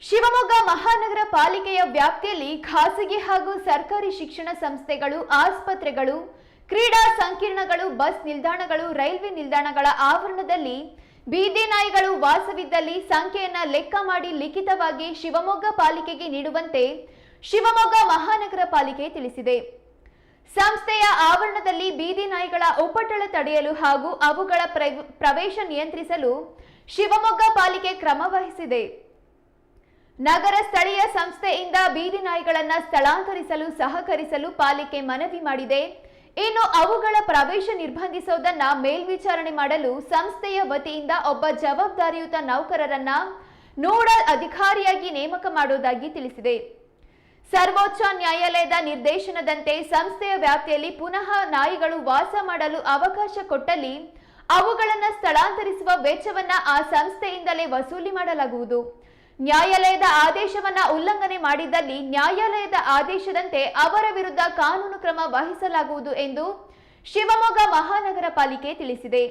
ಶಿವಮೊಗ್ಗ ಮಹಾನಗರ ಪಾಲಿಕೆಯ ವ್ಯಾಪ್ತಿಯಲ್ಲಿ ಖಾಸಗಿ ಹಾಗೂ ಸರ್ಕಾರಿ ಶಿಕ್ಷಣ ಸಂಸ್ಥೆಗಳು, ಆಸ್ಪತ್ರೆಗಳು, ಕ್ರೀಡಾ ಸಂಕೀರ್ಣಗಳು, ಬಸ್ ನಿಲ್ದಾಣಗಳು, ರೈಲ್ವೆ ನಿಲ್ದಾಣಗಳ ಆವರಣದಲ್ಲಿ ಬೀದಿ ನಾಯಿಗಳು ವಾಸವಿದ್ದಲ್ಲಿ ಸಂಖ್ಯೆಯನ್ನ ಲೆಕ್ಕ ಮಾಡಿ ಲಿಖಿತವಾಗಿ ಶಿವಮೊಗ್ಗ ಪಾಲಿಕೆಗೆ ನೀಡುವಂತೆ ಶಿವಮೊಗ್ಗ ಮಹಾನಗರ ಪಾಲಿಕೆ ತಿಳಿಸಿದೆ. ಸಂಸ್ಥೆಯ ಆವರಣದಲ್ಲಿ ಬೀದಿ ನಾಯಿಗಳ ಉಪಟಳ ತಡೆಯಲು ಹಾಗೂ ಅವುಗಳ ಪ್ರವ- ಪ್ರವೇಶ ನಿಯಂತ್ರಿಸಲು ಶಿವಮೊಗ್ಗ ಪಾಲಿಕೆ ಕ್ರಮ ವಹಿಸಿದೆ. ನಗರ ಸ್ಥಳೀಯ ಸಂಸ್ಥೆಯಿಂದ ಬೀದಿ ನಾಯಿಗಳನ್ನು ಸ್ಥಳಾಂತರಿಸಲು, ಸಹಕರಿಸಲು ಪಾಲಿಕೆ ಮನವಿ ಮಾಡಿದೆ. ಇನ್ನು ಅವುಗಳ ಪ್ರವೇಶ ನಿರ್ಬಂಧಿಸುವುದನ್ನ ಮೇಲ್ವಿಚಾರಣೆ ಮಾಡಲು ಸಂಸ್ಥೆಯ ವತಿಯಿಂದ ಒಬ್ಬ ಜವಾಬ್ದಾರಿಯುತ ನೌಕರರನ್ನ ನೋಡಲ್ ಅಧಿಕಾರಿಯಾಗಿ ನೇಮಕ ಮಾಡುವುದಾಗಿ ತಿಳಿಸಿದೆ. ಸರ್ವೋಚ್ಚ ನ್ಯಾಯಾಲಯದ ನಿರ್ದೇಶನದಂತೆ ಸಂಸ್ಥೆಯ ವ್ಯಾಪ್ತಿಯಲ್ಲಿ ಪುನಃ ನಾಯಿಗಳು ವಾಸ ಮಾಡಲು ಅವಕಾಶ ಕೊಟ್ಟಲ್ಲಿ ಅವುಗಳನ್ನು ಸ್ಥಳಾಂತರಿಸುವ ವೆಚ್ಚವನ್ನ ಆ ಸಂಸ್ಥೆಯಿಂದಲೇ ವಸೂಲಿ ಮಾಡಲಾಗುವುದು. ನ್ಯಾಯಾಲಯದ ಆದೇಶವನ್ನ ಉಲ್ಲಂಘನೆ ಮಾಡಿದ್ದಲ್ಲಿ ನ್ಯಾಯಾಲಯದ ಆದೇಶದಂತೆ ಅವರ ವಿರುದ್ಧ ಕಾನೂನು ಕ್ರಮ ವಹಿಸಲಾಗುವುದು ಎಂದು ಶಿವಮೊಗ್ಗ ಮಹಾನಗರ ಪಾಲಿಕೆ ತಿಳಿಸಿದೆ.